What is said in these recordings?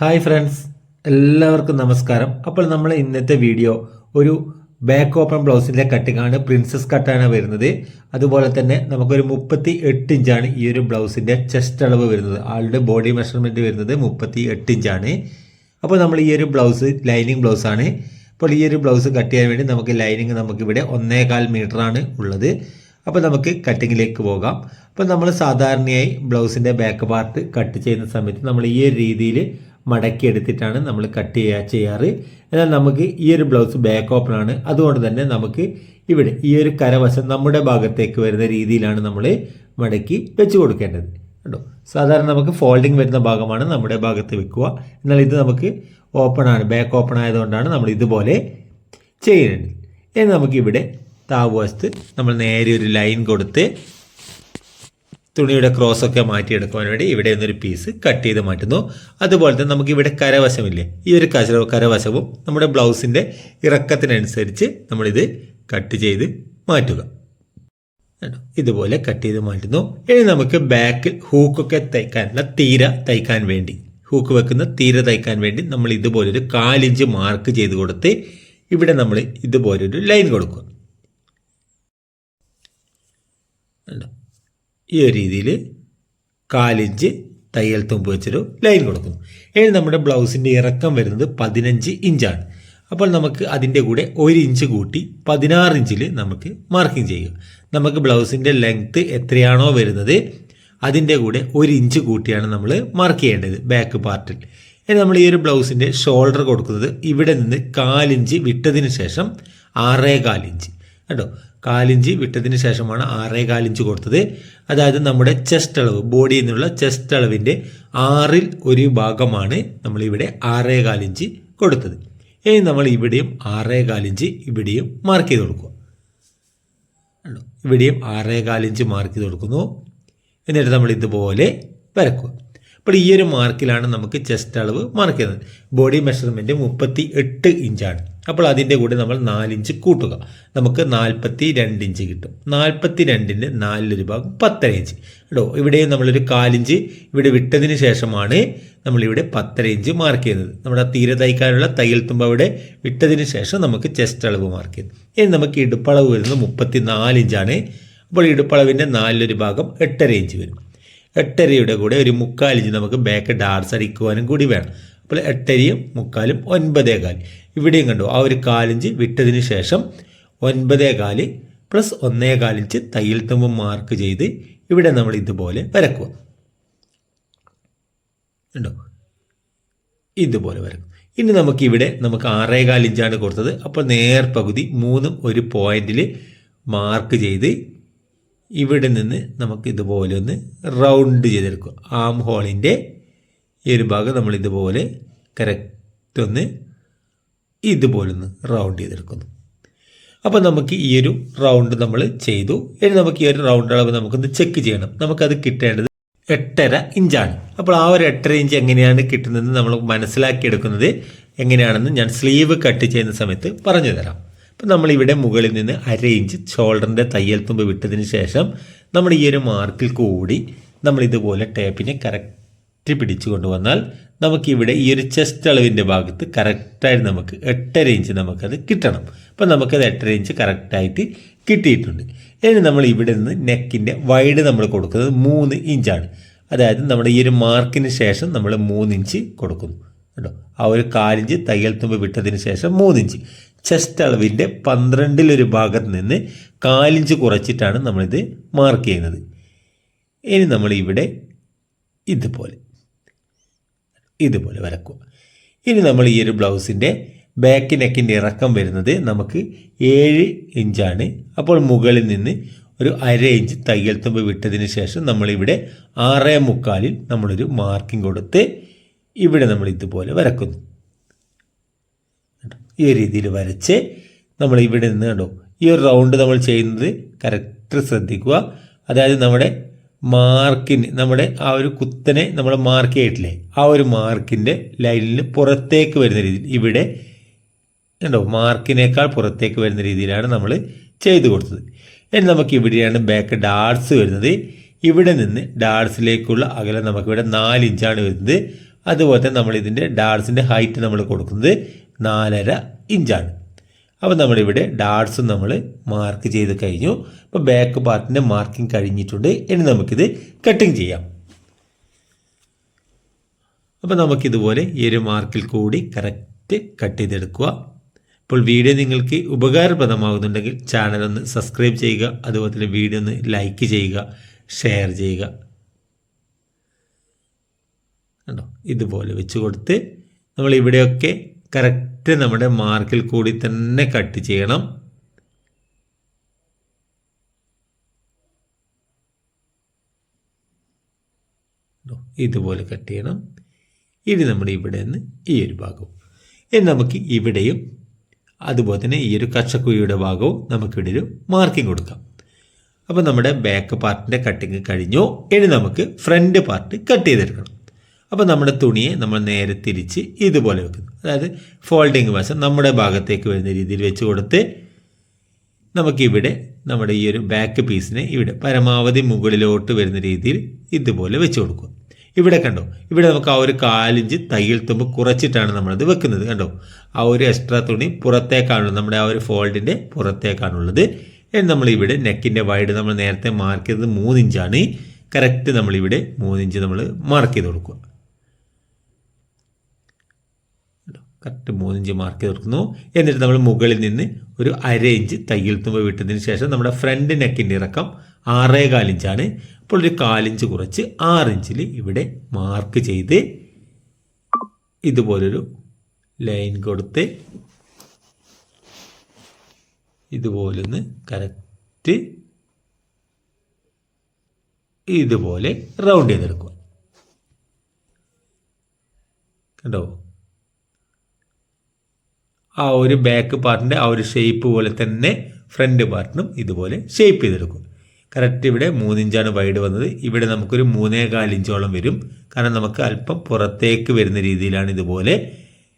Hi friends എല്ലാവർക്കും നമസ്കാരം. അപ്പോൾ നമ്മൾ ഇന്നത്തെ വീഡിയോ ഒരു ബാക്ക് ഓപ്പൺ ബ്ലൗസിന്റെ കട്ടിങ്ങാണ് പ്രിൻസസ് കട്ടാണ് വരുന്നത്. അതുപോലെ തന്നെ നമുക്കൊരു മുപ്പത്തി എട്ട് ഇഞ്ചാണ് ഈ ഒരു ബ്ലൗസിന്റെ ചെസ്റ്റ് അളവ് വരുന്നത്. ആളുടെ ബോഡി മെഷർമെന്റ് വരുന്നത് മുപ്പത്തി എട്ട് ഇഞ്ചാണ്. അപ്പോൾ നമ്മൾ ഈ ഒരു ബ്ലൗസ് ലൈനിങ് ബ്ലൗസാണ് അപ്പോൾ ഈ ഒരു ബ്ലൗസ് കട്ട് ചെയ്യാൻ വേണ്ടി നമുക്ക് ലൈനിങ് നമുക്കിവിടെ ഒന്നേകാൽ മീറ്ററാണ് ഉള്ളത്. അപ്പോൾ നമുക്ക് കട്ടിങ്ങിലേക്ക് പോകാം. അപ്പോൾ നമ്മൾ സാധാരണയായി ബ്ലൗസിന്റെ ബാക്ക് പാർട്ട് കട്ട് ചെയ്യുന്ന സമയത്ത് നമ്മൾ ഈ ഒരു രീതിയിൽ മടക്കി എടുത്തിട്ടാണ് നമ്മൾ കട്ട് ചെയ്യുക ചെയ്യാറ്. എന്നാൽ നമുക്ക് ഈ ഒരു ബ്ലൗസ് ബാക്ക് ഓപ്പൺ ആണ്. അതുകൊണ്ട് തന്നെ നമുക്ക് ഇവിടെ ഈ ഒരു കരവശം നമ്മുടെ ഭാഗത്തേക്ക് വരുന്ന രീതിയിലാണ് നമ്മൾ മടക്കി വെച്ച് കൊടുക്കേണ്ടത്. കേട്ടോ സാധാരണ നമുക്ക് ഫോൾഡിങ് വരുന്ന ഭാഗമാണ് നമ്മുടെ ഭാഗത്ത് വെക്കുക. എന്നാൽ ഇത് നമുക്ക് ഓപ്പൺ ആണ്. ബാക്ക് ഓപ്പൺ ആയതുകൊണ്ടാണ് നമ്മൾ ഇതുപോലെ ചെയ്യുന്നത് ഇനി നമുക്കിവിടെ താഴ്വശത്ത് നമ്മൾ നേരെ ഒരു ലൈൻ കൊടുത്ത് തുണിയുടെ ക്രോസ് ഒക്കെ മാറ്റിയെടുക്കുവാൻ വേണ്ടി ഇവിടെ നിന്നൊരു പീസ് കട്ട് ചെയ്ത് മാറ്റുന്നു. അതുപോലെ തന്നെ നമുക്ക് ഇവിടെ കരവശമില്ലേ? ഈ ഒരു കര കരവശവും നമ്മുടെ ബ്ലൗസിന്റെ ഇറക്കത്തിനനുസരിച്ച് നമ്മളിത് കട്ട് ചെയ്ത് മാറ്റുക? ഇതുപോലെ കട്ട് ചെയ്ത് മാറ്റുന്നു. ഇനി നമുക്ക് ബാക്കിൽ ഹൂക്കൊക്കെ തയ്ക്കാനുള്ള തീര തയ്ക്കാൻ വേണ്ടി ഹൂക്ക് വെക്കുന്ന തീര തയ്ക്കാൻ വേണ്ടി നമ്മൾ ഇതുപോലൊരു കാലിഞ്ച് മാർക്ക് ചെയ്ത് കൊടുത്ത് ഇവിടെ നമ്മൾ ഇതുപോലൊരു ലൈൻ കൊടുക്കുക കണ്ടോ? ഈ ഒരു രീതിയിൽ കാലിഞ്ച് തയ്യൽ തുമ്പ് വെച്ചൊരു ലൈൻ കൊടുക്കുന്നു. ഇനി നമ്മുടെ ബ്ലൗസിന്റെ ഇറക്കം വരുന്നത് പതിനഞ്ച് ഇഞ്ചാണ്. അപ്പോൾ നമുക്ക് അതിന്റെ കൂടെ ഒരു ഇഞ്ച് കൂട്ടി പതിനാറ് ഇഞ്ചിൽ നമുക്ക് മാർക്കിംഗ് ചെയ്യുക. നമുക്ക് ബ്ലൗസിന്റെ ലെങ്ത്ത് എത്രയാണോ വരുന്നത് അതിന്റെ കൂടെ ഒരു ഇഞ്ച് കൂട്ടിയാണ് നമ്മൾ മാർക്ക് ചെയ്യേണ്ടത് ബാക്ക് പാർട്ടിൽ ഇനി നമ്മൾ ഈ ഒരു ബ്ലൗസിന്റെ ഷോൾഡർ കൊടുക്കുന്നത് ഇവിടെ നിന്ന് കാലിഞ്ച് വിട്ടതിന് ശേഷം ആറേ കാലിഞ്ച്. കേട്ടോ? കാലിഞ്ച് വിട്ടതിന് ശേഷമാണ് ആറേ കാലിഞ്ച് കൊടുത്തത്. അതായത് നമ്മുടെ ചെസ്റ്റ് അളവ് ബോഡിയിൽ നിന്നുള്ള ചെസ്റ്റ് അളവിന്റെ ആറിൽ ഒരു ഭാഗമാണ് നമ്മളിവിടെ ആറേ കാലിഞ്ച് കൊടുത്തത്. ഇനി നമ്മൾ ഇവിടെയും ആറേ കാലിഞ്ച് ഇവിടെയും മാർക്ക് ചെയ്ത് കൊടുക്കുക? ഇവിടെയും ആറേ കാലിഞ്ച് മാർക്ക് ചെയ്ത് കൊടുക്കുന്നു. എന്നിട്ട് നമ്മൾ ഇതുപോലെ വരക്കുക. അപ്പോൾ ഈ ഒരു മാർക്കിലാണ് നമുക്ക് ചെസ്റ്റ് അളവ് മാർക്ക് ചെയ്യുന്നത്. ബോഡി മെഷർമെന്റ് മുപ്പത്തി എട്ട് ഇഞ്ചാണ്. അപ്പോൾ അതിന്റെ കൂടെ നമ്മൾ നാലിഞ്ച് കൂട്ടുക. നമുക്ക് നാൽപ്പത്തി രണ്ട് ഇഞ്ച് കിട്ടും. നാൽപ്പത്തി രണ്ടിന്റെ നാലിലൊരു ഭാഗം പത്തര ഇഞ്ച് കേട്ടോ ഇവിടെയും നമ്മളൊരു കാലിഞ്ച് ഇവിടെ വിട്ടതിന് ശേഷമാണ് നമ്മളിവിടെ പത്തര ഇഞ്ച് മാർക്ക് ചെയ്യുന്നത്. നമ്മുടെ തീരെ തയ്ക്കാനുള്ള തയ്യൽ തുമ്പ അവിടെ വിട്ടതിന് ശേഷം നമുക്ക് ചെസ്റ്റ് അളവ് മാർക്ക് ചെയ്യുന്നത് ഇനി നമുക്ക് ഇടുപ്പളവ് വരുന്നത് മുപ്പത്തി നാലിഞ്ചാണ് അപ്പോൾ ഇടുപ്പളവിന്റെ നാലിലൊരു ഭാഗം എട്ടര ഇഞ്ച് വരും. എട്ടരയുടെ കൂടെ ഒരു മുക്കാൽ ഇഞ്ച് നമുക്ക് ബാക്ക് ഡാർസ് അടിക്കുവാനും കൂടി വേണം. അപ്പോൾ എട്ടരയും മുക്കാലും ഒൻപതേ കാൽ. ഇവിടെയും കണ്ടു ആ ഒരു കാലിഞ്ച് വിട്ടതിന് ശേഷം ഒൻപതേ കാൽ പ്ലസ് ഒന്നേ കാലിഞ്ച് തയ്യൽ തുമ്പ് മാർക്ക് ചെയ്ത് ഇവിടെ നമ്മൾ ഇതുപോലെ വരക്കുക. ഉണ്ടോ ഇതുപോലെ വരക്കും ഇനി നമുക്ക് ഇവിടെ നമുക്ക് ആറേകാൽ ഇഞ്ചാണ് കൊടുത്തത്. അപ്പോൾ നേർ പകുതി മൂന്നും ഒരു പോയിന്റിൽ മാർക്ക് ചെയ്ത് ഇവിടെ നിന്ന് നമുക്ക് ഇതുപോലെ ഒന്ന് റൗണ്ട് ചെയ്തെടുക്കുക. ആം ഹോളിന്റെ ഈ ഒരു ഭാഗം നമ്മൾ ഇതുപോലെ കറക്റ്റ് ഒന്ന് ഇതുപോലെ ഒന്ന് റൗണ്ട് ചെയ്തെടുക്കുന്നു. അപ്പോൾ നമുക്ക് ഈ ഒരു റൗണ്ട് നമ്മൾ ചെയ്തു. ഇനി നമുക്ക് ഈ ഒരു റൗണ്ട് അളവ് നമുക്കൊന്ന് ചെക്ക് ചെയ്യണം. നമുക്കത് കിട്ടേണ്ടത് എട്ടര ഇഞ്ചാണ്. അപ്പോൾ ആ ഒരു എട്ടര ഇഞ്ച് എങ്ങനെയാണ് കിട്ടുന്നത് നമ്മൾ മനസ്സിലാക്കിയെടുക്കുന്നത് എങ്ങനെയാണെന്ന് ഞാൻ സ്ലീവ് കട്ട് ചെയ്യുന്ന സമയത്ത് പറഞ്ഞു തരാം. അപ്പം നമ്മളിവിടെ മുകളിൽ നിന്ന് അര ഇഞ്ച് ഷോൾഡറിന്റെ തയ്യൽ തുമ്പ് വിട്ടതിന് ശേഷം നമ്മൾ ഈ ഒരു മാർക്കിൽ കൂടി നമ്മൾ ഇതുപോലെ ടേപ്പിനെ കറക്റ്റ് പിടിച്ചു കൊണ്ടുവന്നാൽ നമുക്കിവിടെ ഈ ഒരു ചെസ്റ്റ് അളവിന്റെ ഭാഗത്ത് കറക്റ്റായിട്ട് നമുക്ക് എട്ടര ഇഞ്ച് നമുക്കത് കിട്ടണം. അപ്പം നമുക്കത് എട്ടര ഇഞ്ച് കറക്റ്റായിട്ട് കിട്ടിയിട്ടുണ്ട്. ഇനി നമ്മൾ ഇവിടെ നിന്ന് നെക്കിന്റെ വൈഡ് നമ്മൾ കൊടുക്കുന്നത് മൂന്ന് ഇഞ്ചാണ് അതായത് നമ്മുടെ ഈ ഒരു മാർക്കിന് ശേഷം നമ്മൾ മൂന്ന് ഇഞ്ച് കൊടുക്കുന്നു. കേട്ടോ ആ ഒരു കാലിഞ്ച് തയ്യൽ തുമ്പ് വിട്ടതിന് ശേഷം മൂന്നിഞ്ച് ചെസ്റ്റ് അളവിന്റെ പന്ത്രണ്ടിലൊരു ഭാഗത്ത് നിന്ന് കാലിഞ്ച് കുറച്ചിട്ടാണ് നമ്മളിത് മാർക്ക് ചെയ്യുന്നത്. ഇനി നമ്മൾ ഇവിടെ ഇതുപോലെ ഇതുപോലെ വരക്കുക ഇനി നമ്മൾ ഈ ഒരു ബ്ലൗസിന്റെ ബാക്ക് നെക്കിന്റെ ഇറക്കം വരുന്നത് നമുക്ക് ഏഴ് ഇഞ്ചാണ് അപ്പോൾ മുകളിൽ നിന്ന് ഒരു അര ഇഞ്ച് തയ്യൽ തുമ്പ് വിട്ടതിന് ശേഷം നമ്മളിവിടെ ആറേ മുക്കാലിൽ നമ്മളൊരു മാർക്കിംഗ് കൊടുത്ത് ഇവിടെ നമ്മൾ ഇതുപോലെ വരക്കുന്നു. ഈ രീതിയിൽ വരച്ച് നമ്മൾ ഇവിടെ നിന്ന് കണ്ടോ ഈ ഒരു റൗണ്ട് നമ്മൾ ചെയ്യുന്നത് കറക്റ്റ് ശ്രദ്ധിക്കുക. അതായത് നമ്മുടെ മാർക്കിന് നമ്മുടെ ആ ഒരു കുത്തനെ നമ്മൾ മാർക്ക് ചെയ്തിട്ടില്ലേ? ആ ഒരു മാർക്കിന്റെ ലൈനിൽ പുറത്തേക്ക് വരുന്ന രീതിയിൽ ഇവിടെ കണ്ടോ? മാർക്കിനേക്കാൾ പുറത്തേക്ക് വരുന്ന രീതിയിലാണ് നമ്മൾ ചെയ്തു കൊടുത്തത്. ഇനി നമുക്ക് ഇവിടെയാണ് ബാക്ക് ഡാർട്സ് വരുന്നത്. ഇവിടെ നിന്ന് ഡാർട്സിലേക്കുള്ള അകലം നമുക്കിവിടെ നാല് ഇഞ്ചാണ് വരുന്നത്. അതുപോലെ തന്നെ നമ്മൾ ഇതിന്റെ ഡാർസിന്റെ ഹൈറ്റ് നമ്മൾ കൊടുക്കുന്നത് നാലര ഇഞ്ചാണ്. അപ്പോൾ നമ്മളിവിടെ ഡാർട്സ് നമ്മൾ മാർക്ക് ചെയ്ത് കഴിഞ്ഞു. അപ്പോൾ ബാക്ക് പാർട്ടിന്റെ മാർക്കിംഗ് കഴിഞ്ഞിട്ടുണ്ട്. ഇനി നമുക്കിത് കട്ടിങ് ചെയ്യാം. അപ്പോൾ നമുക്കിതുപോലെ ഈ ഒരു മാർക്കിൽ കൂടി കറക്റ്റ് കട്ട് ചെയ്തെടുക്കുക. ഇപ്പോൾ വീഡിയോ നിങ്ങൾക്ക് ഉപകാരപ്രദമാകുന്നുണ്ടെങ്കിൽ ചാനൽ ഒന്ന് സബ്സ്ക്രൈബ് ചെയ്യുക. അതുപോലെ തന്നെ വീഡിയോ ഒന്ന് ലൈക്ക് ചെയ്യുക. ഷെയർ ചെയ്യുക. കണ്ടോ? ഇതുപോലെ വെച്ച് കൊടുത്ത് നമ്മൾ ഇവിടെയൊക്കെ കറക്റ്റ് നമ്മുടെ മാർക്കിൽ കൂടി തന്നെ കട്ട് ചെയ്യണം? ഇതുപോലെ കട്ട് ചെയ്യണം. ഇനി നമ്മുടെ ഇവിടെ നിന്ന് ഈ ഒരു ഭാഗവും. ഇനി നമുക്ക് ഇവിടെയും അതുപോലെ തന്നെ ഈ ഒരു കച്ചക്കുഴിയുടെ ഭാഗവും നമുക്കിവിടെ ഒരു മാർക്കിംഗ് കൊടുക്കാം. അപ്പോൾ നമ്മുടെ ബാക്ക് പാർട്ടിന്റെ കട്ടിങ് കഴിഞ്ഞു. ഇനി നമുക്ക് ഫ്രണ്ട് പാർട്ട് കട്ട് ചെയ്തെടുക്കണം. അപ്പോൾ നമ്മുടെ തുണിയെ നമ്മൾ നേരെ തിരിച്ച് ഇതുപോലെ വെക്കുന്നു. അതായത് ഫോൾഡിങ് വശം നമ്മുടെ ഭാഗത്തേക്ക് വരുന്ന രീതിയിൽ വെച്ച് കൊടുത്ത് നമുക്കിവിടെ നമ്മുടെ ഈ ഒരു ബാക്ക് പീസിനെ ഇവിടെ പരമാവധി മുകളിലോട്ട് വരുന്ന രീതിയിൽ ഇതുപോലെ വെച്ച് കൊടുക്കുക. ഇവിടെ കണ്ടോ ഇവിടെ നമുക്ക് ആ ഒരു കാലിഞ്ച് തയ്യൽ തുമ്പ് കുറച്ചിട്ടാണ് നമ്മളത് വെക്കുന്നത്. കണ്ടോ ആ ഒരു എക്സ്ട്രാ തുണി പുറത്തേക്കാണുള്ളത് നമ്മുടെ ആ ഒരു ഫോൾഡിന്റെ പുറത്തേക്കാണുള്ളത്. നമ്മൾ ഇവിടെ നെക്കിന്റെ വൈഡ് നമ്മൾ നേരത്തെ മാർക്ക് ചെയ്തത് മൂന്നിഞ്ചാണ്. കറക്റ്റ് നമ്മളിവിടെ മൂന്നിഞ്ച് നമ്മൾ മാർക്ക് ചെയ്ത് കൊടുക്കുക. കറക്റ്റ് മൂന്നിഞ്ച് മാർക്ക് തീർക്കുന്നു. എന്നിട്ട് നമ്മൾ മുകളിൽ നിന്ന് ഒരു അര ഇഞ്ച് തയ്യൽ തുമ്പ് വിട്ടതിന് ശേഷം നമ്മുടെ ഫ്രണ്ട് നെക്കിന്റെ ഇറക്കം ആറേ കാലിഞ്ചാണ് അപ്പോൾ ഒരു കാലിഞ്ച് കുറച്ച് ആറിഞ്ചിൽ ഇവിടെ മാർക്ക് ചെയ്ത് ഇതുപോലൊരു ലൈൻ കൊടുത്ത് ഇതുപോലൊന്ന് കറക്റ്റ് ഇതുപോലെ റൗണ്ട് ചെയ്തെടുക്കുക കണ്ടോ? ആ ഒരു ബാക്ക് പാർട്ടിന്റെ ആ ഒരു ഷേപ്പ് പോലെ തന്നെ ഫ്രണ്ട് പാർട്ടിനും ഇതുപോലെ ഷേപ്പ് ചെയ്തെടുക്കും. കറക്റ്റ് ഇവിടെ മൂന്നിഞ്ചാണ് വൈഡ് വന്നത്. ഇവിടെ നമുക്കൊരു മൂന്നേ കാലിഞ്ചോളം വരും. കാരണം നമുക്ക് അല്പം പുറത്തേക്ക് വരുന്ന രീതിയിലാണ് ഇതുപോലെ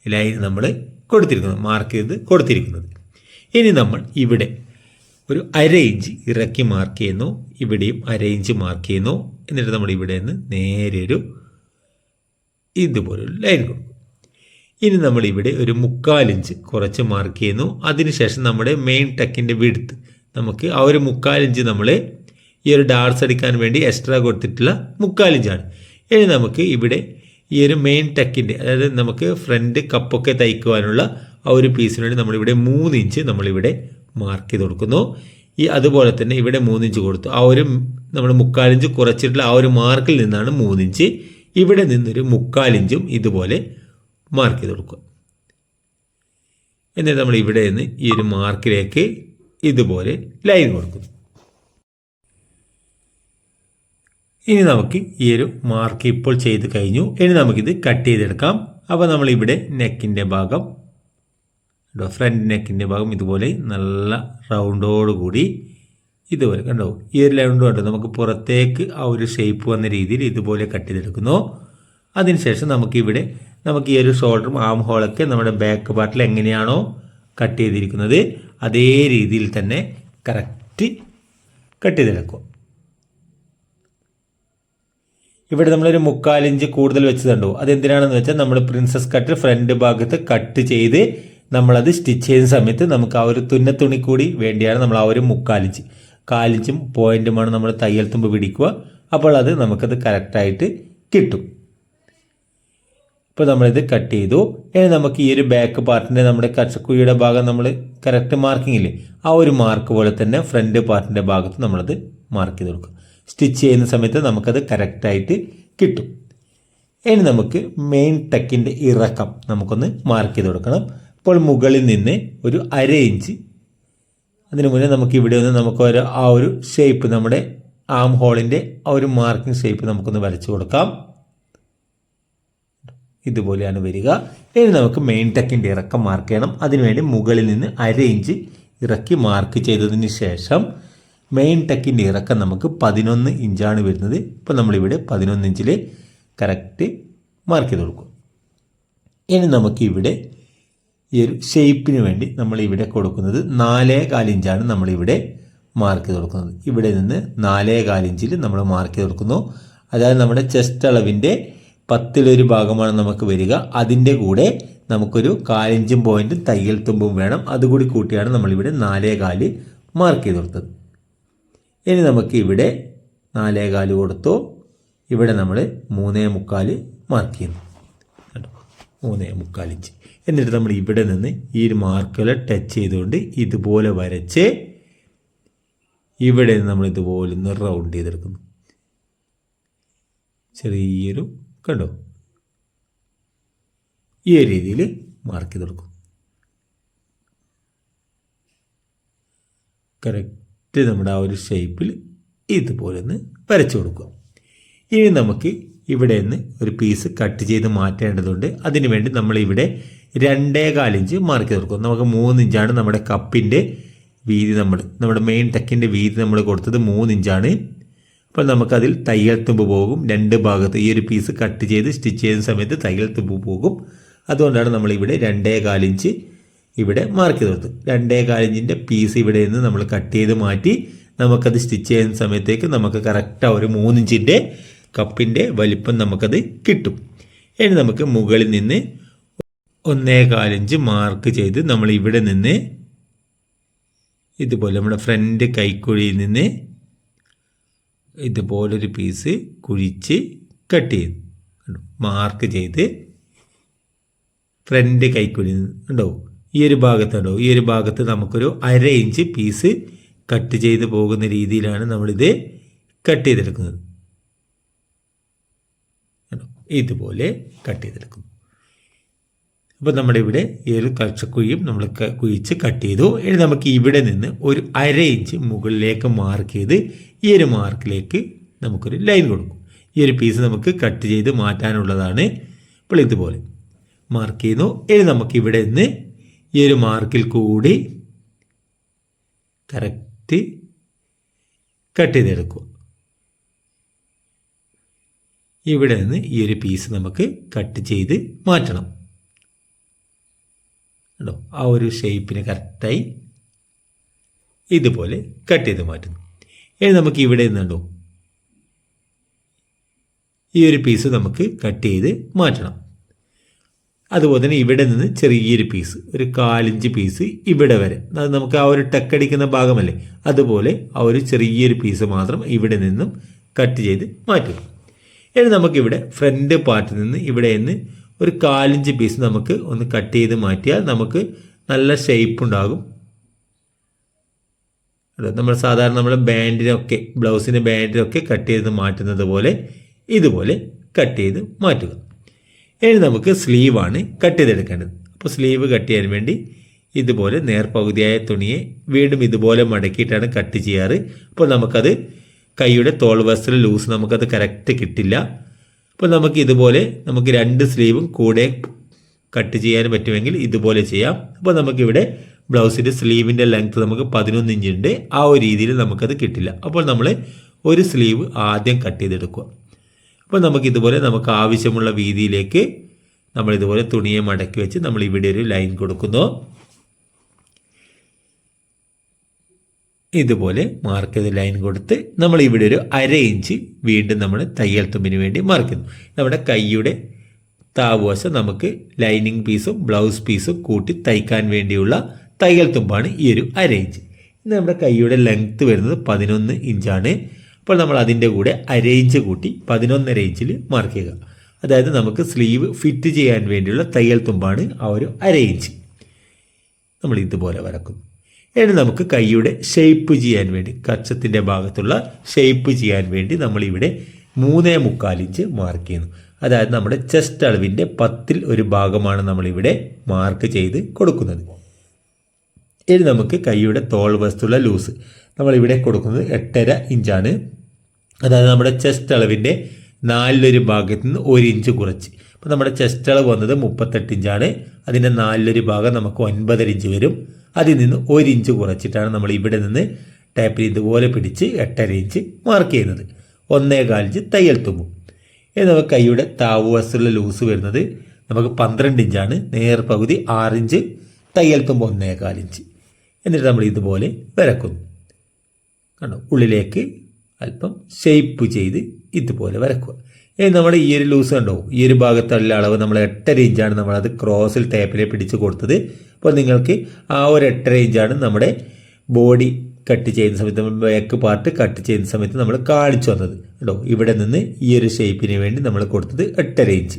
ലൈൻ നമ്മൾ കൊടുത്തിരിക്കുന്നത് മാർക്ക് ചെയ്ത് കൊടുത്തിരിക്കുന്നത്. ഇനി നമ്മൾ ഇവിടെ ഒരു അര ഇഞ്ച് ഇറക്കി മാർക്ക് ചെയ്യുന്നു. ഇവിടെയും അര ഇഞ്ച് മാർക്ക് ചെയ്യുന്നു. എന്നിട്ട് നമ്മൾ ഇവിടെ നിന്ന് നേരെ ഒരു ഇതുപോലൊരു ലൈൻ കൊടുക്കും. ഇനി നമ്മൾ ഇവിടെ ഒരു മുക്കാലിഞ്ച് കുറച്ച് മാർക്ക് ചെയ്യുന്നു. അതിനുശേഷം നമ്മുടെ മെയിൻ ടെക്കിന്റെ വിടുത്ത് നമുക്ക് ആ ഒരു മുക്കാലിഞ്ച് നമ്മൾ ഈ ഒരു ഡാർസ് അടിക്കാൻ വേണ്ടി എക്സ്ട്രാ കൊടുത്തിട്ടുള്ള മുക്കാലിഞ്ചാണ്. ഇനി നമുക്ക് ഇവിടെ ഈ ഒരു മെയിൻ ടെക്കിന്റെ അതായത് നമുക്ക് ഫ്രണ്ട് കപ്പൊക്കെ തയ്ക്കുവാനുള്ള ആ ഒരു പീസിന് വേണ്ടി നമ്മളിവിടെ മൂന്ന് ഇഞ്ച് നമ്മളിവിടെ മാർക്ക് ചെയ്ത് കൊടുക്കുന്നു. ഈ അതുപോലെ തന്നെ ഇവിടെ മൂന്നിഞ്ച് കൊടുത്തു. ആ ഒരു നമ്മൾ മുക്കാലിഞ്ച് കുറച്ചിട്ടുള്ള ആ ഒരു മാർക്കിൽ നിന്നാണ് മൂന്നിഞ്ച്. ഇവിടെ നിന്നൊരു മുക്കാലിഞ്ചും ഇതുപോലെ മാർക്ക് ചെയ്ത് കൊടുക്കുക. എന്നിട്ട് നമ്മൾ ഇവിടെ നിന്ന് ഈ ഒരു മാർക്കിലേക്ക് ഇതുപോലെ ലൈൻ കൊടുക്കുന്നു. ഇനി നമുക്ക് ഈ ഒരു മാർക്ക് ഇപ്പോൾ ചെയ്ത് കഴിഞ്ഞു. ഇനി നമുക്കിത് കട്ട് ചെയ്തെടുക്കാം. അപ്പോൾ നമ്മളിവിടെ നെക്കിന്റെ ഭാഗം ഫ്രണ്ട് നെക്കിന്റെ ഭാഗം ഇതുപോലെ നല്ല റൗണ്ടോട് കൂടി ഇതുപോലെ കണ്ടോ? ഈ ഒരു റൗണ്ട് കണ്ടോ? നമുക്ക് പുറത്തേക്ക് ആ ഒരു ഷേപ്പ് വന്ന രീതിയിൽ ഇതുപോലെ കട്ട് ചെയ്തെടുക്കുന്നു. അതിനുശേഷം നമുക്കിവിടെ നമുക്ക് ഈ ഒരു ഷോൾഡറും ആം ഹോളൊക്കെ നമ്മുടെ ബാക്ക് പാർട്ടിൽ എങ്ങനെയാണോ കട്ട് ചെയ്തിരിക്കുന്നത് അതേ രീതിയിൽ തന്നെ കറക്റ്റ് കട്ട് ചെയ്തെടുക്കുക. ഇവിടെ നമ്മളൊരു മുക്കാലിഞ്ച് കൂടുതൽ വെച്ച് കണ്ടു? അതെന്തിനാണെന്ന് വെച്ചാൽ നമ്മൾ പ്രിൻസസ് കട്ട് ഫ്രണ്ട് ഭാഗത്ത് കട്ട് ചെയ്ത് നമ്മളത് സ്റ്റിച്ച് ചെയ്യുന്ന സമയത്ത് നമുക്ക് ആ ഒരു തുന്ന തുന്നത്തുണി കൂടി വേണ്ടിയാണ് നമ്മൾ ആ ഒരു മുക്കാലിഞ്ച് കാലിഞ്ചും പോയിന്റുമാണ് നമ്മൾ തയ്യൽ തുമ്പ് പിടിക്കുക. അപ്പോൾ അത് നമുക്കത് കറക്റ്റായിട്ട് കിട്ടും. ഇപ്പോൾ നമ്മളിത് കട്ട് ചെയ്തു. ഇനി നമുക്ക് ഈ ഒരു ബാക്ക് പാർട്ടിന്റെ നമ്മുടെ കച്ചക്കുഴിയുടെ ഭാഗം നമ്മൾ കറക്റ്റ് മാർക്കിംഗ് ഇല്ലേ? ആ ഒരു മാർക്ക് പോലെ തന്നെ ഫ്രണ്ട് പാർട്ടിന്റെ ഭാഗത്ത് നമ്മളത് മാർക്ക് ചെയ്ത് കൊടുക്കും സ്റ്റിച്ച് ചെയ്യുന്ന സമയത്ത് നമുക്കത് കറക്റ്റായിട്ട് കിട്ടും. ഇനി നമുക്ക് മെയിൻ ടെക്കിന്റെ ഇറക്കം നമുക്കൊന്ന് മാർക്ക് ചെയ്ത് കൊടുക്കണം. ഇപ്പോൾ മുകളിൽ നിന്ന് ഒരു അര ഇഞ്ച് അതിനു മുന്നേ നമുക്ക് ഇവിടെ ഒന്ന് നമുക്ക് ഒരു ആ ഒരു ഷേപ്പ് നമ്മുടെ ആം ഹോളിന്റെ ആ ഒരു മാർക്കിംഗ് ഷേപ്പ് നമുക്കൊന്ന് വരച്ചു കൊടുക്കാം. ഇതുപോലെയാണ് വരിക. ഇനി നമുക്ക് മെയിൻ ടെക്കിന്റെ ഇറക്കം മാർക്ക് ചെയ്യണം. അതിനുവേണ്ടി മുകളിൽ നിന്ന് അര ഇഞ്ച് ഇറക്കി മാർക്ക് ചെയ്തതിന് ശേഷം മെയിൻ ടെക്കിന്റെ ഇറക്കം നമുക്ക് പതിനൊന്ന് ഇഞ്ചാണ് വരുന്നത്. ഇപ്പോൾ നമ്മളിവിടെ പതിനൊന്ന് ഇഞ്ചിൽ കറക്റ്റ് മാർക്ക് ചെയ്ത് കൊടുക്കും. ഇനി നമുക്കിവിടെ ഈ ഒരു ഷേപ്പിന് വേണ്ടി നമ്മളിവിടെ കൊടുക്കുന്നത് നാലേ കാലിഞ്ചാണ് നമ്മളിവിടെ മാർക്ക് ചെയ്ത് കൊടുക്കുന്നത്. ഇവിടെ നിന്ന് നാലേ കാലിഞ്ചിൽ നമ്മൾ മാർക്ക് ചെയ്ത് കൊടുക്കുന്നു. അതായത് നമ്മുടെ ചെസ്റ്റ് അളവിന്റെ പത്തിലൊരു ഭാഗമാണ് നമുക്ക് വരിക. അതിന്റെ കൂടെ നമുക്കൊരു കാലിഞ്ചും പോയിന്റും തയ്യൽ തുമ്പും വേണം. അതുകൂടി കൂട്ടിയാണ് നമ്മളിവിടെ നാലേ കാൽ മാർക്ക് ചെയ്ത് കൊടുത്തത്. ഇനി നമുക്ക് ഇവിടെ നാലേ കാൽ കൊടുത്തു. ഇവിടെ നമ്മൾ മൂന്നേ മുക്കാൽ മാർക്ക് ചെയ്യുന്നു. മൂന്നേ മുക്കാൽ ഇഞ്ച്. എന്നിട്ട് നമ്മൾ ഇവിടെ നിന്ന് ഈ ഒരു മാർക്കുകളെ ടച്ച് ചെയ്തുകൊണ്ട് ഇതുപോലെ വരച്ച് ഇവിടെ നമ്മൾ ഇതുപോലെ ഒന്ന് റൗണ്ട് ചെയ്തെടുക്കുന്നു. ചെറിയൊരു കണ്ടോ? ഈ രീതിയിൽ മാർക്ക് ചെയ്ത് കൊടുക്കും. കറക്റ്റ് നമ്മുടെ ആ ഒരു ഷേപ്പിൽ ഇതുപോലെ ഒന്ന് വരച്ചു കൊടുക്കുക. ഇനി നമുക്ക് ഇവിടെ നിന്ന് ഒരു പീസ് കട്ട് ചെയ്ത് മാറ്റേണ്ടതുണ്ട്. അതിനുവേണ്ടി നമ്മളിവിടെ രണ്ടേ ഇഞ്ച് മാർക്ക് ചെയ്ത് കൊടുക്കും. നമുക്ക് മൂന്ന് ഇഞ്ചാണ് നമ്മുടെ കപ്പിന്റെ വീതി നമ്മൾ നമ്മുടെ മെയിൻ ടെക്കിന്റെ വീതി നമ്മൾ കൊടുത്തത് മൂന്ന് ഇഞ്ചാണ് അപ്പോൾ നമുക്കതിൽ തയ്യൽ തുമ്പ് പോകും. രണ്ട് ഭാഗത്ത് ഈ ഒരു പീസ് കട്ട് ചെയ്ത് സ്റ്റിച്ച് ചെയ്യുന്ന സമയത്ത് തയ്യൽ തുമ്പ് പോകും. അതുകൊണ്ടാണ് നമ്മളിവിടെ രണ്ടേ കാലിഞ്ച് ഇവിടെ മാർക്ക് ചെയ്ത് കൊടുത്തു രണ്ടേ കാലിഞ്ചിന്റെ പീസ് ഇവിടെ നിന്ന് നമ്മൾ കട്ട് ചെയ്ത് മാറ്റി നമുക്കത് സ്റ്റിച്ച് ചെയ്യുന്ന സമയത്തേക്ക് നമുക്ക് കറക്റ്റ് ആ ഒരു മൂന്നിഞ്ചിന്റെ കപ്പിന്റെ വലിപ്പം നമുക്കത് കിട്ടും. ഇനി നമുക്ക് മുകളിൽ നിന്ന് ഒന്നേ കാലിഞ്ച് മാർക്ക് ചെയ്ത് നമ്മൾ ഇവിടെ നിന്ന് ഇതുപോലെ നമ്മുടെ ഫ്രണ്ട് കൈക്കുഴിയിൽ നിന്ന് ഇതുപോലൊരു പീസ് കുഴിച്ച് കട്ട് ചെയ്തു? മാർക്ക് ചെയ്ത് ഫ്രണ്ട് കൈക്കുഴി ഉണ്ടാവും ഈ ഒരു ഭാഗത്തുണ്ടോ ഈ ഒരു ഭാഗത്ത് നമുക്കൊരു അര ഇഞ്ച് പീസ് കട്ട് ചെയ്ത് പോകുന്ന രീതിയിലാണ് നമ്മളിത് കട്ട് ചെയ്തെടുക്കുന്നത്? ഇതുപോലെ കട്ട് ചെയ്തെടുക്കുന്നു. അപ്പോൾ നമ്മുടെ ഇവിടെ ഈ ഒരു കച്ചക്കുഴിയും നമ്മൾ കുഴിച്ച് കട്ട് ചെയ്തു. ഇനി നമുക്ക് ഇവിടെ നിന്ന് ഒരു അര ഇഞ്ച് മുകളിലേക്ക് മാർക്ക് ചെയ്ത് ഈ ഒരു മാർക്കിലേക്ക് നമുക്കൊരു ലൈൻ കൊടുക്കും. ഈ ഒരു പീസ് നമുക്ക് കട്ട് ചെയ്ത് മാറ്റാനുള്ളതാണ് ഇപ്പോൾ ഇതുപോലെ. മാർക്ക് ചെയ്യുന്നു. ഇനി നമുക്ക് ഇവിടെ നിന്ന് ഈ ഒരു മാർക്കിൽ കൂടി കറക്റ്റ് കട്ട് ചെയ്തെടുക്കുക. ഇവിടെ നിന്ന് ഈ ഒരു പീസ് നമുക്ക് കട്ട് ചെയ്ത് മാറ്റണം. കണ്ടോ? ആ ഒരു ഷേപ്പിന് കറക്റ്റായി ഇതുപോലെ കട്ട് ചെയ്ത് മാറ്റുന്നു. ഇനി നമുക്ക് ഇവിടെ നിന്നുണ്ടോ ഈ ഒരു പീസ് നമുക്ക് കട്ട് ചെയ്ത് മാറ്റണം. അതുപോലെ തന്നെ ഇവിടെ നിന്ന് ചെറിയൊരു പീസ് ഒരു കാലിഞ്ച് പീസ് ഇവിടെ വരെ. അത് നമുക്ക് ആ ഒരു ടക്കടിക്കുന്ന ഭാഗമല്ലേ? അതുപോലെ ആ ഒരു ചെറിയൊരു പീസ് മാത്രം ഇവിടെ നിന്നും കട്ട് ചെയ്ത് മാറ്റും ഇനി നമുക്കിവിടെ ഫ്രണ്ട് പാർട്ടിൽ നിന്ന് ഇവിടെ നിന്ന് ഒരു കാലിഞ്ച് പീസ് നമുക്ക് ഒന്ന് കട്ട് ചെയ്ത് മാറ്റിയാൽ നമുക്ക് നല്ല ഷേപ്പ് ഉണ്ടാകും. അതെ നമ്മൾ സാധാരണ നമ്മൾ ബാൻഡിനൊക്കെ ബ്ലൗസിന്റെ ബാൻഡിനൊക്കെ കട്ട് ചെയ്ത് മാറ്റുന്നത് പോലെ ഇതുപോലെ കട്ട് ചെയ്ത് മാറ്റുക. ഇനി നമുക്ക് സ്ലീവാണ് കട്ട് ചെയ്തെടുക്കേണ്ടത്. അപ്പോൾ സ്ലീവ് കട്ട് ചെയ്യാൻ വേണ്ടി ഇതുപോലെ നേർപകുതിയായ തുണിയെ വീണ്ടും ഇതുപോലെ മടക്കിയിട്ടാണ് കട്ട് ചെയ്യാറ്. അപ്പോൾ നമുക്കത് കൈയുടെ തോൾ വസ്ത്രം ലൂസ് നമുക്കത് കറക്റ്റ് കിട്ടില്ല. അപ്പോൾ നമുക്ക് ഇതുപോലെ നമുക്ക് രണ്ട് സ്ലീവും കൂടെ കട്ട് ചെയ്യാൻ പറ്റുമെങ്കിൽ ഇതുപോലെ ചെയ്യാം. അപ്പോൾ നമുക്കിവിടെ ബ്ലൗസിന്റെ സ്ലീവിന്റെ ലെങ്ത് നമുക്ക് പതിനൊന്ന് ഇഞ്ച് ഉണ്ട്. ആ ഒരു രീതിയിൽ നമുക്കത് കിട്ടില്ല. അപ്പോൾ നമ്മൾ ഒരു സ്ലീവ് ആദ്യം കട്ട് ചെയ്തെടുക്കുക. അപ്പോൾ നമുക്ക് ഇതുപോലെ നമുക്ക് ആവശ്യമുള്ള വീതിയിലേക്ക് നമ്മളിതുപോലെ തുണിയെ മടക്കി വെച്ച് നമ്മൾ ഇവിടെ ഒരു ലൈൻ കൊടുക്കുന്നു. ഇതുപോലെ മാർക്ക് ചെയ്ത് ലൈൻ കൊടുത്ത് നമ്മൾ ഇവിടെ ഒരു അര ഇഞ്ച് വീണ്ടും നമ്മൾ തയ്യൽ തുമ്പിന് വേണ്ടി മാർക്ക് ചെയ്യുന്നു. നമ്മുടെ കൈയുടെ താവശം നമുക്ക് ലൈനിങ് പീസും ബ്ലൗസ് പീസും കൂട്ടി തയ്ക്കാൻ വേണ്ടിയുള്ള തയ്യൽ തുമ്പാണ് ഈ ഒരു അര ഇഞ്ച് ഇന്ന് നമ്മുടെ കൈയുടെ ലെങ്ത്ത് വരുന്നത് പതിനൊന്ന് ഇഞ്ചാണ് അപ്പോൾ നമ്മൾ അതിന്റെ കൂടെ അര ഇഞ്ച് കൂട്ടി പതിനൊന്നര ഇഞ്ചിൽ മാർക്ക് ചെയ്യുക. അതായത് നമുക്ക് സ്ലീവ് ഫിറ്റ് ചെയ്യാൻ വേണ്ടിയുള്ള തയ്യൽ തുമ്പാണ് ആ ഒരു അര ഇഞ്ച് നമ്മൾ ഇതുപോലെ വരക്കുന്നു. ഇനി നമുക്ക് കൈയുടെ ഷേപ്പ് ചെയ്യാൻ വേണ്ടി കച്ചത്തിന്റെ ഭാഗത്തുള്ള ഷേപ്പ് ചെയ്യാൻ വേണ്ടി നമ്മളിവിടെ മൂന്നേ മുക്കാൽ ഇഞ്ച് മാർക്ക് ചെയ്യുന്നു. അതായത് നമ്മുടെ ചെസ്റ്റ് അളവിന്റെ പത്തിൽ ഒരു ഭാഗമാണ് നമ്മളിവിടെ മാർക്ക് ചെയ്ത് കൊടുക്കുന്നത്. ഇനി നമുക്ക് കൈയുടെ തോൾ വസ്തുള്ള ലൂസ് നമ്മളിവിടെ കൊടുക്കുന്നത് എട്ടര ഇഞ്ചാണ്. അതായത് നമ്മുടെ ചെസ്റ്റ് അളവിന്റെ നാലിലൊരു ഭാഗത്ത് നിന്ന് ഒരു ഇഞ്ച് കുറച്ച്. അപ്പോൾ നമ്മുടെ ചെസ്റ്റ് അളവ് വന്നത് മുപ്പത്തെട്ട് ഇഞ്ചാണ്. അതിന്റെ നാലിലൊരു ഭാഗം നമുക്ക് ഒൻപതര ഇഞ്ച് വരും. അതിൽ നിന്ന് ഒരു ഇഞ്ച് കുറച്ചിട്ടാണ് നമ്മൾ ഇവിടെ നിന്ന് ടേപ്പിൽ ഇതുപോലെ പിടിച്ച് എട്ടര ഇഞ്ച് മാർക്ക് ചെയ്യുന്നത്. ഒന്നേ കാലിഞ്ച് തയ്യൽ തുമ്പും. ഇനി നമുക്ക് കൈയുടെ താവ് വസ്തുള്ള ലൂസ് വരുന്നത് നമുക്ക് പന്ത്രണ്ട് ഇഞ്ചാണ്. നേർ പകുതി ആറിഞ്ച് തയ്യൽ തുമ്പ് ഒന്നേ കാലിഞ്ച് എന്നിട്ട് നമ്മൾ ഇതുപോലെ വരക്കുന്നു. കണ്ടോ? ഉള്ളിലേക്ക് അല്പം ഷേപ്പ് ചെയ്ത് ഇതുപോലെ വരക്കുക. ഇനി നമ്മൾ ഈ ഒരു ലൂസ് കണ്ടോ? ഈ ഒരു ഭാഗത്തുള്ള അളവ് നമ്മൾ എട്ടര ഇഞ്ചാണ് നമ്മളത് ക്രോസിൽ ടേപ്പിലെ പിടിച്ച് കൊടുത്തത്. അപ്പോൾ നിങ്ങൾക്ക് ആ ഒരു എട്ടര ഇഞ്ചാണ് നമ്മുടെ ബോഡി കട്ട് ചെയ്യുന്ന സമയത്ത് ബാക്ക് പാർട്ട് കട്ട് ചെയ്യുന്ന സമയത്ത് നമ്മൾ കാണിച്ചു വന്നത് കേട്ടോ ഇവിടെ നിന്ന് ഈ ഒരു ഷേപ്പിന് വേണ്ടി നമ്മൾ കൊടുത്തത് എട്ടര ഇഞ്ച്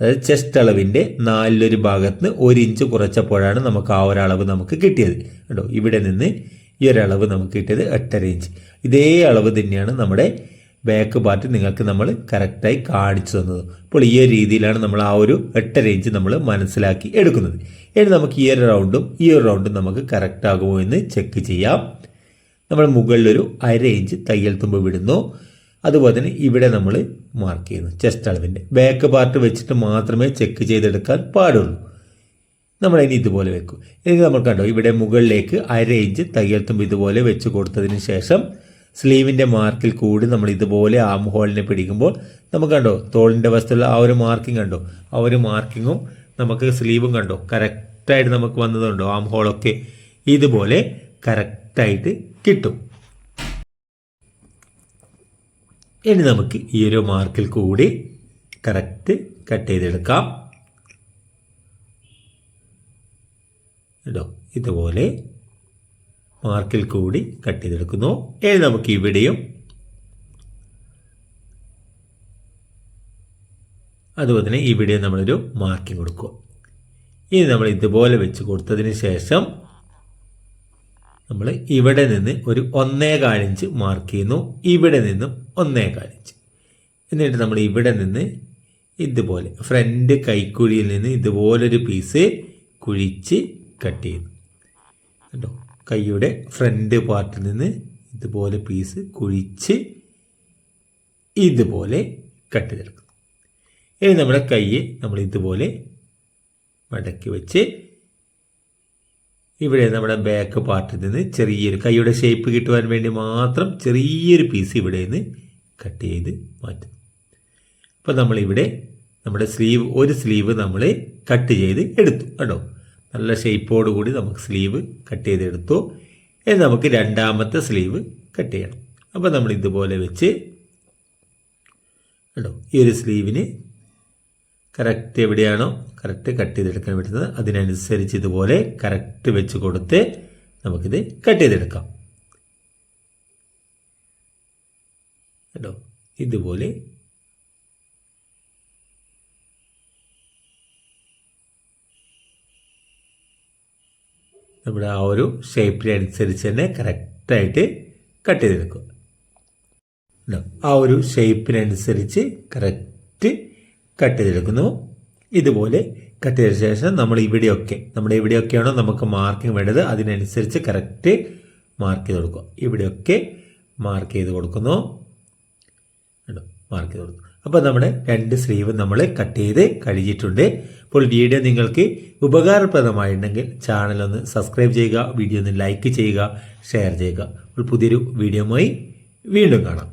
അതായത് ചെസ്റ്റ് അളവിന്റെ നാലിലൊരു ഭാഗത്ത് നിന്ന് ഒരു ഇഞ്ച് കുറച്ചപ്പോഴാണ് നമുക്ക് ആ ഒരളവ് നമുക്ക് കിട്ടിയത്. കേട്ടോ ഇവിടെ നിന്ന് ഈ ഒരളവ് നമുക്ക് കിട്ടിയത് എട്ടര ഇഞ്ച് ഇതേ അളവ് തന്നെയാണ് നമ്മുടെ ബാക്ക് പാർട്ട് നിങ്ങൾക്ക് നമ്മൾ കറക്റ്റായി കാണിച്ചു തന്നത്. അപ്പോൾ ഈ ഒരു രീതിയിലാണ് നമ്മൾ ആ ഒരു എട്ട റേഞ്ച് നമ്മൾ മനസ്സിലാക്കി എടുക്കുന്നത്. ഇനി നമുക്ക് ഈ ഒരു റൗണ്ടും ഈ ഒരു റൗണ്ടും നമുക്ക് കറക്റ്റ് ആകുമോ എന്ന് ചെക്ക് ചെയ്യാം. നമ്മൾ മുകളിലൊരു അര ഇഞ്ച് തയ്യൽ തുമ്പ് വിടുന്നു. അതുപോലെ തന്നെ ഇവിടെ നമ്മൾ മാർക്ക് ചെയ്യുന്നു. ചെസ്റ്റ് അളവിന്റെ. ബാക്ക് പാർട്ട് വെച്ചിട്ട് മാത്രമേ ചെക്ക് ചെയ്തെടുക്കാൻ പാടുള്ളൂ. നമ്മൾ ഇനി ഇതുപോലെ വെക്കും. ഇനി നമ്മൾ കണ്ടോ? ഇവിടെ മുകളിലേക്ക് അര ഇഞ്ച് തയ്യൽ തുമ്പ് ഇതുപോലെ വെച്ച് കൊടുത്തതിന് ശേഷം സ്ലീവിന്റെ മാർക്കിൽ കൂടി നമ്മൾ ഇതുപോലെ ആം ഹോളിനെ പിടിക്കുമ്പോൾ നമുക്ക് കണ്ടോ തോളിന്റെ വസ്തുള്ള ആ ഒരു മാർക്കിംഗ് കണ്ടോ? ആ ഒരു മാർക്കിങ്ങും നമുക്ക് സ്ലീവും കണ്ടോ? കറക്റ്റായിട്ട് നമുക്ക് വന്നതുണ്ടോ? ആം ഹോളൊക്കെ ഇതുപോലെ കറക്റ്റായിട്ട് കിട്ടും. ഇനി നമുക്ക് ഈ ഒരു മാർക്കിൽ കൂടി കറക്റ്റ് കട്ട് ചെയ്തെടുക്കാം. ഇതുപോലെ മാർക്കിൽ കൂടി കട്ട് ചെയ്തെടുക്കുന്നു. ഇനി നമുക്ക് ഇവിടെയും അതുപോലെ തന്നെ ഇവിടെ നമ്മളൊരു മാർക്കിംഗ് കൊടുക്കുക. ഇനി നമ്മൾ ഇതുപോലെ വെച്ച് കൊടുത്തതിന് ശേഷം നമ്മൾ ഇവിടെ നിന്ന് ഒരു ഒന്നേ കാലിഞ്ച് മാർക്ക് ചെയ്യുന്നു. ഇവിടെ നിന്നും ഒന്നേ കാലിഞ്ച് എന്നിട്ട് നമ്മൾ ഇവിടെ നിന്ന് ഇതുപോലെ ഫ്രണ്ട് കൈക്കുഴിയിൽ നിന്ന് ഇതുപോലൊരു പീസ് കുഴിച്ച് കട്ട് ചെയ്യുന്നു. കേട്ടോ കൈയുടെ ഫ്രണ്ട് പാർട്ടിൽ നിന്ന് ഇതുപോലെ പീസ് കുഴിച്ച് ഇതുപോലെ കട്ട് ചെയ്തെടുക്കുന്നു. ഇനി നമ്മുടെ കൈ നമ്മൾ ഇതുപോലെ മടക്കി വെച്ച് ഇവിടെ നമ്മുടെ ബാക്ക് പാർട്ടിൽ നിന്ന് ചെറിയൊരു കൈയുടെ ഷേപ്പ് കിട്ടുവാൻ വേണ്ടി മാത്രം ചെറിയൊരു പീസ് ഇവിടെ നിന്ന് കട്ട് ചെയ്ത് മാറ്റും അപ്പോൾ നമ്മളിവിടെ നമ്മുടെ സ്ലീവ് ഒരു സ്ലീവ് നമ്മൾ കട്ട് ചെയ്ത് എടുത്തു. കേട്ടോ നല്ല ഷേപ്പോട് കൂടി നമുക്ക് സ്ലീവ് കട്ട് ചെയ്തെടുത്തു. ഇനി നമുക്ക് രണ്ടാമത്തെ സ്ലീവ് കട്ട് ചെയ്യണം. അപ്പോൾ നമ്മൾ ഇതുപോലെ വെച്ച് കേട്ടോ ഈ ഒരു സ്ലീവിന് കറക്റ്റ് എവിടെയാണോ കറക്റ്റ് കട്ട് ചെയ്തെടുക്കാൻ പറ്റുന്നത്. അതിനനുസരിച്ച് ഇതുപോലെ കറക്റ്റ് വെച്ച് കൊടുത്ത് നമുക്കിത് കട്ട് ചെയ്തെടുക്കാം. കേട്ടോ ഇതുപോലെ നമ്മുടെ ആ ഒരു ഷേപ്പിനനുസരിച്ച് തന്നെ കറക്റ്റായിട്ട് കട്ട് ചെയ്തെടുക്കുക. ആ ഒരു ഷേപ്പിനനുസരിച്ച് കറക്റ്റ് കട്ട് ചെയ്തെടുക്കുന്നു. ഇതുപോലെ കട്ട് ചെയ്ത ശേഷം നമ്മൾ ഇവിടെയൊക്കെ നമ്മുടെ എവിടെയൊക്കെയാണോ നമുക്ക് മാർക്കിംഗ് വേണ്ടത് അതിനനുസരിച്ച് കറക്റ്റ് മാർക്ക് ചെയ്ത് കൊടുക്കുക. ഇവിടെയൊക്കെ മാർക്ക് ചെയ്ത് കൊടുക്കുന്നു? മാർക്ക് ചെയ്ത് കൊടുക്കും അപ്പോൾ നമ്മുടെ രണ്ട് സ്ലീവ് നമ്മൾ കട്ട് ചെയ്ത് കഴിഞ്ഞിട്ടുണ്ട് ഇപ്പോൾ വീഡിയോ നിങ്ങൾക്ക് ഉപകാരപ്രദമായിട്ടുണ്ടെങ്കിൽ ചാനൽ ഒന്ന് സബ്സ്ക്രൈബ് ചെയ്യുക വീഡിയോ ഒന്ന് ലൈക്ക് ചെയ്യുക ഷെയർ ചെയ്യുക. അപ്പോൾ പുതിയൊരു വീഡിയോയുമായി വീണ്ടും കാണാം.